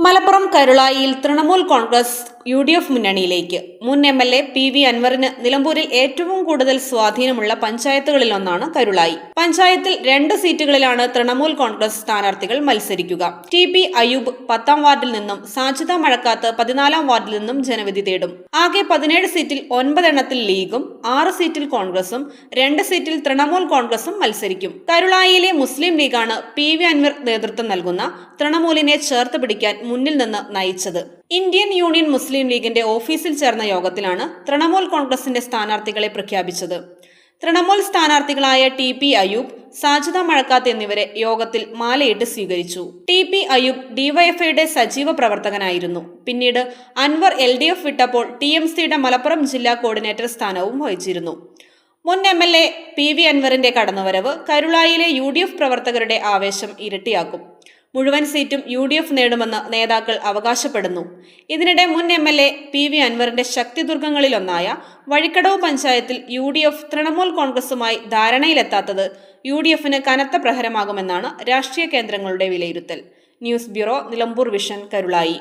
Malappuram കരുളായിയിൽ Trinamool Congress U D F മുന്നണിയിലേക്ക്. മുൻ M L A P V അൻവറിന് നിലമ്പൂരിൽ ഏറ്റവും കൂടുതൽ സ്വാധീനമുള്ള പഞ്ചായത്തുകളിലൊന്നാണ് കരുളായി. പഞ്ചായത്തിൽ രണ്ട് സീറ്റുകളിലാണ് തൃണമൂൽ കോൺഗ്രസ് സ്ഥാനാർത്ഥികൾ മത്സരിക്കുക. ടി പി അയൂബ് പത്താം വാർഡിൽ നിന്നും സാജിത മഴക്കാത്ത് പതിനാലാം വാർഡിൽ നിന്നും ജനവിധി തേടും. ആകെ പതിനേഴ് സീറ്റിൽ ഒൻപതെണ്ണത്തിൽ ലീഗും ആറ് സീറ്റിൽ കോൺഗ്രസും രണ്ട് സീറ്റിൽ തൃണമൂൽ കോൺഗ്രസും മത്സരിക്കും. കരുളായിയിലെ മുസ്ലിം ലീഗാണ് പി വി അൻവർ നേതൃത്വം നൽകുന്ന തൃണമൂലിനെ ചേർത്ത് പിടിക്കാൻ മുന്നിൽ നിന്ന് നയിച്ചത്. ഇന്ത്യൻ യൂണിയൻ മുസ്ലിം ലീഗിന്റെ ഓഫീസിൽ ചേർന്ന യോഗത്തിലാണ് തൃണമൂൽ കോൺഗ്രസിന്റെ സ്ഥാനാർത്ഥികളെ പ്രഖ്യാപിച്ചത്. തൃണമൂൽ സ്ഥാനാർത്ഥികളായ ടി പി അയൂബ് സാജിദ മഴക്കാത്ത് എന്നിവരെ യോഗത്തിൽ മാലയിട്ട് സ്വീകരിച്ചു. ടി പി അയൂബ് ഡിവൈഎഫ്ഐയുടെ സജീവ പ്രവർത്തകനായിരുന്നു. പിന്നീട് അൻവർ എൽ ഡി എഫ് വിട്ടപ്പോൾ ടി എം സിയുടെ മലപ്പുറം ജില്ലാ കോർഡിനേറ്റർ സ്ഥാനവും വഹിച്ചിരുന്നു. മുൻ M L A P V അൻവറിന്റെ കടന്നുവരവ് കരുളായിലെ യു ഡി എഫ് പ്രവർത്തകരുടെ ആവേശം ഇരട്ടിയാക്കും. മുഴുവൻ സീറ്റും യു ഡി എഫ് നേടുമെന്ന് നേതാക്കൾ അവകാശപ്പെടുന്നു. ഇതിനിടെ മുൻ M L A P V അൻവറിന്റെ ശക്തിദുർഗങ്ങളിലൊന്നായ വഴിക്കടവ് പഞ്ചായത്തിൽ യു ഡി എഫ് തൃണമൂൽ കോൺഗ്രസുമായി ധാരണയിലെത്താത്തത് യു ഡി എഫിന് കനത്ത പ്രഹരമാകുമെന്നാണ് രാഷ്ട്രീയ കേന്ദ്രങ്ങളുടെ വിലയിരുത്തൽ. News bureau Nilambur vision Karulai.